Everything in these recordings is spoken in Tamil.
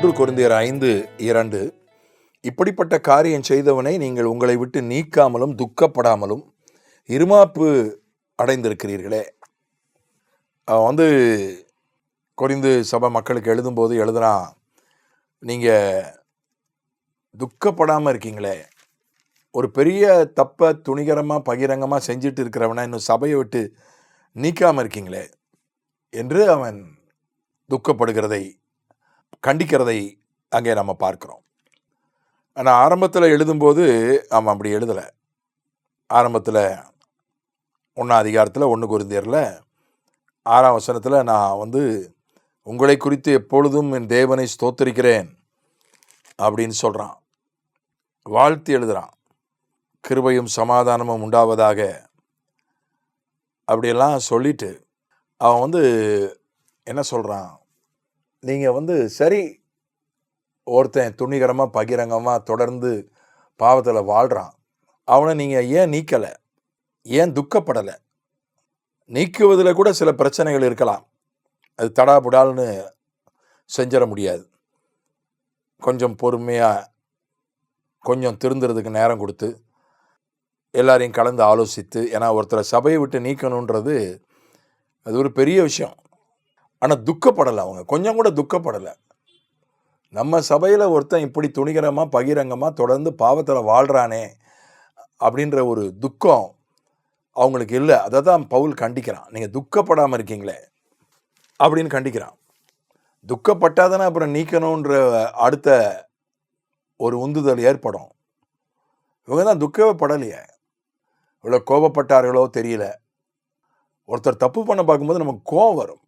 ஒன்று குருந்தியர் ஐந்து இரண்டு. இப்படிப்பட்ட காரியம் செய்தவனை நீங்கள் உங்களை விட்டு நீக்காமலும் துக்கப்படாமலும் இருமாப்பு அடைந்திருக்கிறீர்களே. அவன் வந்து குறைந்து சபை மக்களுக்கு எழுதும்போது எழுதுறான் நீங்கள் துக்கப்படாமல் இருக்கீங்களே. ஒரு பெரிய தப்பை துணிகரமாக பகிரங்கமாக செஞ்சுட்டு இருக்கிறவனை இன்னும் சபையை விட்டு நீக்காமல் இருக்கீங்களே என்று அவன் துக்கப்படுகிறதை கண்டிக்கிறதை அங்கே நம்ம பார்க்குறோம். ஆனால் ஆரம்பத்தில் எழுதும்போது அவன் அப்படி எழுதலை. ஆரம்பத்தில் ஒன்றாம் அதிகாரத்தில் ஒன்று குருந்தியரில் ஆறாம் வசனத்தில் நான் வந்து உங்களை குறித்து எப்பொழுதும் என் தேவனை ஸ்தோத்தரிக்கிறேன் அப்படின்னு சொல்கிறான் வாழ்த்து எழுதுகிறான் கிருபையும் சமாதானமும் உண்டாவதாக. அப்படியெல்லாம் சொல்லிட்டு அவன் வந்து என்ன சொல்கிறான் நீங்கள் வந்து சரி ஒருத்தன் துணிகரமாக பகிரங்கமாக தொடர்ந்து பாவத்தில் வாழ்கிறான் அவனை நீங்கள் ஏன் நீக்கலை? ஏன் துக்கப்படலை? நீக்குவதில் கூட சில பிரச்சனைகள் இருக்கலாம். அது தடாபுடால்னு செஞ்சிட முடியாது. கொஞ்சம் பொறுமையாக கொஞ்சம் திருந்துறதுக்கு நேரம் கொடுத்து எல்லாரையும் கலந்து ஆலோசித்து ஏன்னா ஒருத்தரை சபையை விட்டு நீக்கணுன்றது அது ஒரு பெரிய விஷயம். ஆனால் துக்கப்படலை அவங்க. கொஞ்சம் கூட துக்கப்படலை. நம்ம சபையில் ஒருத்தன் இப்படி துணிகரமாக பகிரங்கமாக தொடர்ந்து பாவத்தில் வாழ்கிறானே அப்படின்ற ஒரு துக்கம் அவங்களுக்கு இல்லை. அதை தான் பவுல் கண்டிக்கிறான். நீங்கள் துக்கப்படாமல் இருக்கீங்களே அப்படின்னு கண்டிக்கிறான். துக்கப்பட்டாதானே அப்புறம் நீக்கணுன்ற அடுத்த ஒரு உந்துதல் ஏற்படும். இவங்க தான் துக்கப்படலையே. இவ்வளோ கோபப்பட்டார்களோ தெரியல. ஒருத்தர் தப்பு பண்ண பார்க்கும்போது நமக்கு கோபம் வரும்.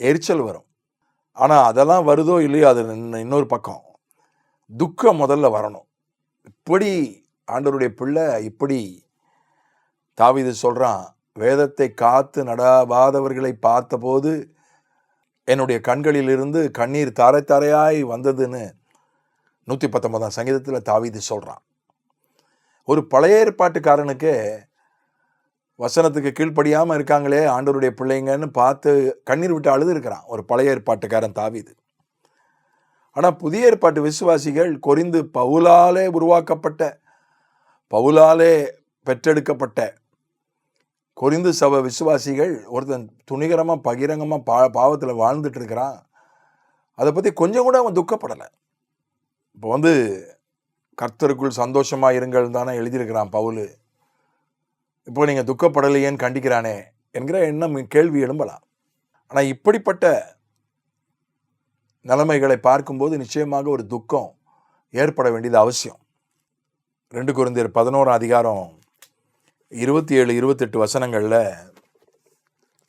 எரிச்சல் வரும். ஆனால் அதெல்லாம் வருதோ இல்லையோ அது இன்னொரு பக்கம். துக்கம் முதல்ல வரணும். இப்படி ஆண்டவருடைய பிள்ளை இப்படி தாவிது சொல்கிறான் வேதத்தை காத்து நடாவாதவர்களை பார்த்தபோது என்னுடைய கண்களிலிருந்து கண்ணீர் தாரை தாரையாய் வந்ததுன்னு நூற்றி பத்தொன்பதாம் சங்கீதத்தில் தாவிது சொல்கிறான் ஒரு பழைய ஏற்பாட்டுக்காரனுக்கு வசனத்துக்கு கீழ்ப்படியாமல் இருக்காங்களே ஆண்டவருடைய பிள்ளைங்கன்னு பார்த்து கண்ணீர் விட்டு அழுது இருக்கிறான் ஒரு பழைய ஏற்பாட்டுக்காரன் தாவிது. ஆனால் புதிய ஏற்பாட்டு விசுவாசிகள் கொரிந்து பவுலாலே உருவாக்கப்பட்ட பவுலாலே பெற்றெடுக்கப்பட்ட கொரிந்து சவ விசுவாசிகள் ஒருத்தன் துணிகரமாக பகிரங்கமாக பா பாவத்தில் வாழ்ந்துட்டு இருக்கிறான் அதை பற்றி கொஞ்சம் கூட அவன் துக்கப்படலை. இப்போ வந்து கர்த்தருக்குள் சந்தோஷமாக இருங்கள் தானே எழுதியிருக்கிறான் பவுல். இப்போ நீங்கள் துக்கப்படலையேன்னு கண்டிக்கிறானே என்கிற எண்ணம் கேள்வி எழும்பலாம். ஆனால் இப்படிப்பட்ட நிலைமைகளை பார்க்கும்போது நிச்சயமாக ஒரு துக்கம் ஏற்பட வேண்டியது அவசியம். ரெண்டு குருந்தியர் பதினோராம் அதிகாரம் இருபத்தி ஏழு இருபத்தெட்டு வசனங்களில்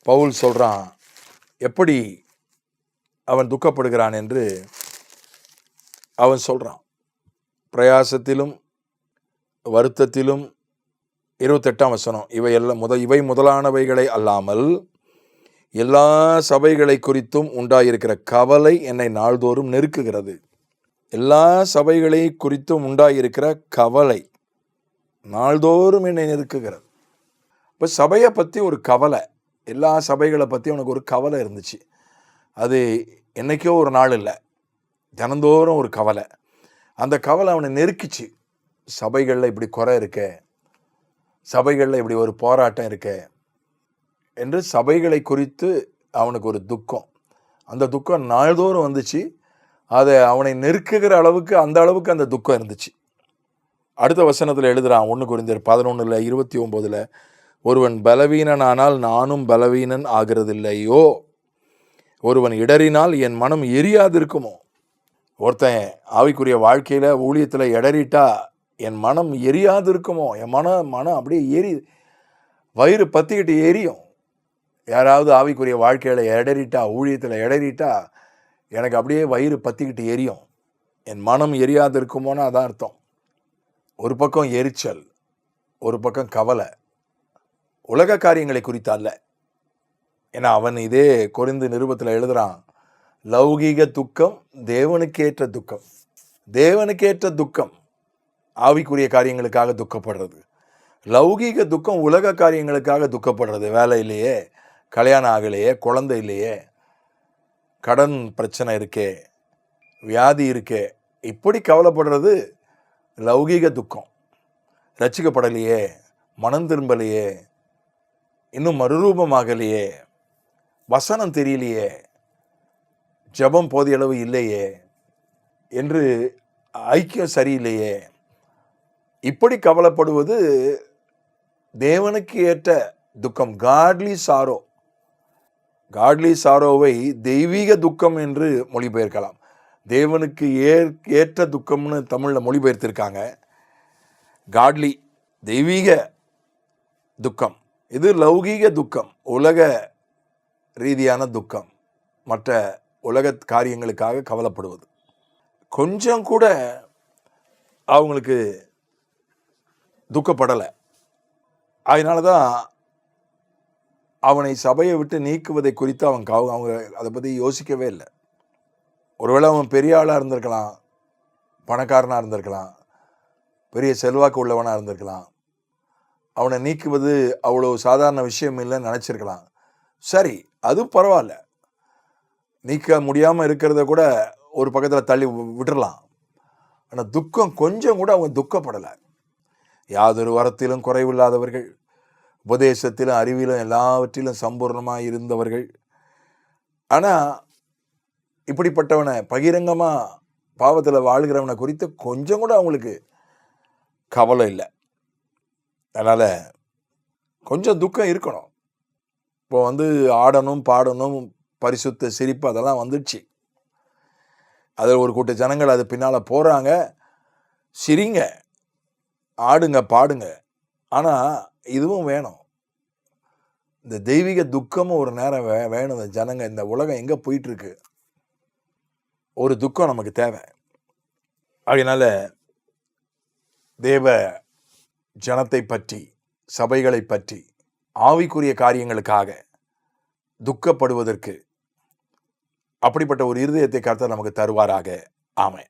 பவுல் சொல்கிறான் எப்படி அவன் துக்கப்படுகிறான்? என்று அவன் சொல்கிறான் பிரயாசத்திலும் வருத்தத்திலும் இருபத்தெட்டாம் வசனம் இவை எல்லாம் முத இவை முதலானவைகளை அல்லாமல் எல்லா சபைகளை குறித்தும் உண்டாயிருக்கிற கவலை என்னை நாள்தோறும் நெருக்குகிறது. எல்லா சபைகளை குறித்தும் உண்டாயிருக்கிற கவலை நாள்தோறும் என்னை நெருக்குகிறது. இப்போ சபையை பற்றி ஒரு கவலை எல்லா சபைகளை பற்றி அவனுக்கு ஒரு கவலை இருந்துச்சு. அது என்னைக்கோ ஒரு நாள் இல்லை. தினந்தோறும் ஒரு கவலை. அந்த கவலை அவனை நெருக்கிச்சு. சபைகளில் இப்படி குறை இருக்கே சபைகளில் இப்படி ஒரு போராட்டம் இருக்கே என்று சபைகளை குறித்து அவனுக்கு ஒரு துக்கம். அந்த துக்கம் நாள்தோறும் வந்துச்சு. அதை அவனை நெருக்குகிற அளவுக்கு அந்த அளவுக்கு அந்த துக்கம் இருந்துச்சு. அடுத்த வசனத்தில் எழுதுகிறான் ஒன்று குறிந்தர் பதினொன்றில் இருபத்தி ஒம்போதில் ஒருவன் பலவீனனானால் நானும் பலவீனன் ஆகிறதில்லையோ? ஒருவன் இடறினால் என் மனம் எரியாதிருக்குமோ? ஒருத்தன் ஆவிக்குரிய வாழ்க்கையில் ஊழியத்தில் இடறிட்டா என் மனம் எரியாது இருக்குமோ என் மன மனம் அப்படியே எரி வயிறு பற்றிக்கிட்டு எரியும். யாராவது ஆவிக்குரிய வாழ்க்கையில் இடறிட்டா ஊழியத்தில் இடறிட்டா எனக்கு அப்படியே வயிறு பற்றிக்கிட்டு எரியும். என் மனம் எரியாது இருக்குமோன்னு அதான் அர்த்தம். ஒரு பக்கம் எரிச்சல் ஒரு பக்கம் கவலை. உலக காரியங்களை குறித்து அல்ல. ஏன்னா அவன் இதே குறைந்து நிருபத்தில் எழுதுகிறான் லௌகீக துக்கம் தேவனுக்கேற்ற துக்கம். தேவனுக்கேற்ற துக்கம். ஆவிக்குரிய காரியங்களுக்காக துக்கப்படுறது. லௌகீக துக்கம் உலக காரியங்களுக்காக துக்கப்படுறது. வேலை இல்லையே கல்யாணம் ஆகலையே குழந்தை இல்லையே கடன் பிரச்சனை இருக்கே வியாதி இருக்கே இப்படி கவலைப்படுறது லௌகீக துக்கம். ரச்சிக்கப்படலையே மனம் திரும்பலையே இன்னும் மறுரூபமாகலையே வசனம் தெரியலையே ஜெபம் போதிய அளவு இல்லையே என்று ஐக்கியம் சரியில்லையே இப்படி கவலைப்படுவது தேவனுக்கு ஏற்ற துக்கம். காட்லி சாரோ காட்லி சாரோவை தெய்வீக துக்கம் என்று மொழிபெயர்க்கலாம். தேவனுக்கு ஏற் ஏற்ற துக்கம்னு தமிழில் மொழிபெயர்த்திருக்காங்க. காட்லி தெய்வீக துக்கம். இது லௌகீக துக்கம். உலக ரீதியான துக்கம். மற்ற உலக காரியங்களுக்காக கவலைப்படுவது. கொஞ்சம் கூட அவங்களுக்கு துக்கப்படலை. அதனால தான் அவனை சபையை விட்டு நீக்குவதை குறித்து அவன் கவ- அவங்க அதை பற்றி யோசிக்கவே இல்லை. ஒருவேளை அவன் பெரிய ஆளாக இருந்திருக்கலாம் பணக்காரனாக இருந்திருக்கலாம் பெரிய செல்வாக்கு உள்ளவனாக இருந்திருக்கலாம் அவனை நீக்குவது அவ்வளோ சாதாரண விஷயம் இல்லைன்னு நினச்சிருக்கலாம். சரி அது பரவாயில்ல. நீக்க முடியாமல் இருக்கிறத கூட ஒரு பக்கத்தில் தள்ளி வி- ஆனால் துக்கம் கொஞ்சம் கூட அவங்க துக்கப்படலை. யாதொரு வரத்திலும் குறைவில்லாதவர்கள் உபதேசத்திலும் அறிவிலும் எல்லாவற்றிலும் சம்பூர்ணமாக இருந்தவர்கள். ஆனால் இப்படிப்பட்டவனை பகிரங்கமாக பாவத்தில் வாழ்கிறவனை குறித்து கொஞ்சம் கூட அவங்களுக்கு கவலை இல்லை. அதனால் கொஞ்சம் துக்கம் இருக்கணும். இப்போ வந்து ஆடணும் பாடணும் பரிசுத்த சிரிப்பு அதெல்லாம் வந்துடுச்சு. அதில் ஒரு கூட்ட ஜனங்கள் அது பின்னால் போகிறாங்க சிரிங்க. ஆடுங்க பாடுங்க. ஆனால் இதுவும் வேணும். இந்த தெய்வீக துக்கமும் ஒரு நேரம் வே வேணும். இந்த ஜனங்க இந்த உலகம் எங்கே போயிட்டுருக்கு? ஒரு துக்கம் நமக்கு தேவை. அதனால் தேவ ஜனத்தை பற்றி சபைகளை பற்றி ஆவிக்குரிய காரியங்களுக்காக துக்கப்படுவதற்கு அப்படிப்பட்ட ஒரு இருதயத்தை கர்த்தர் நமக்கு தருவாராக. ஆமை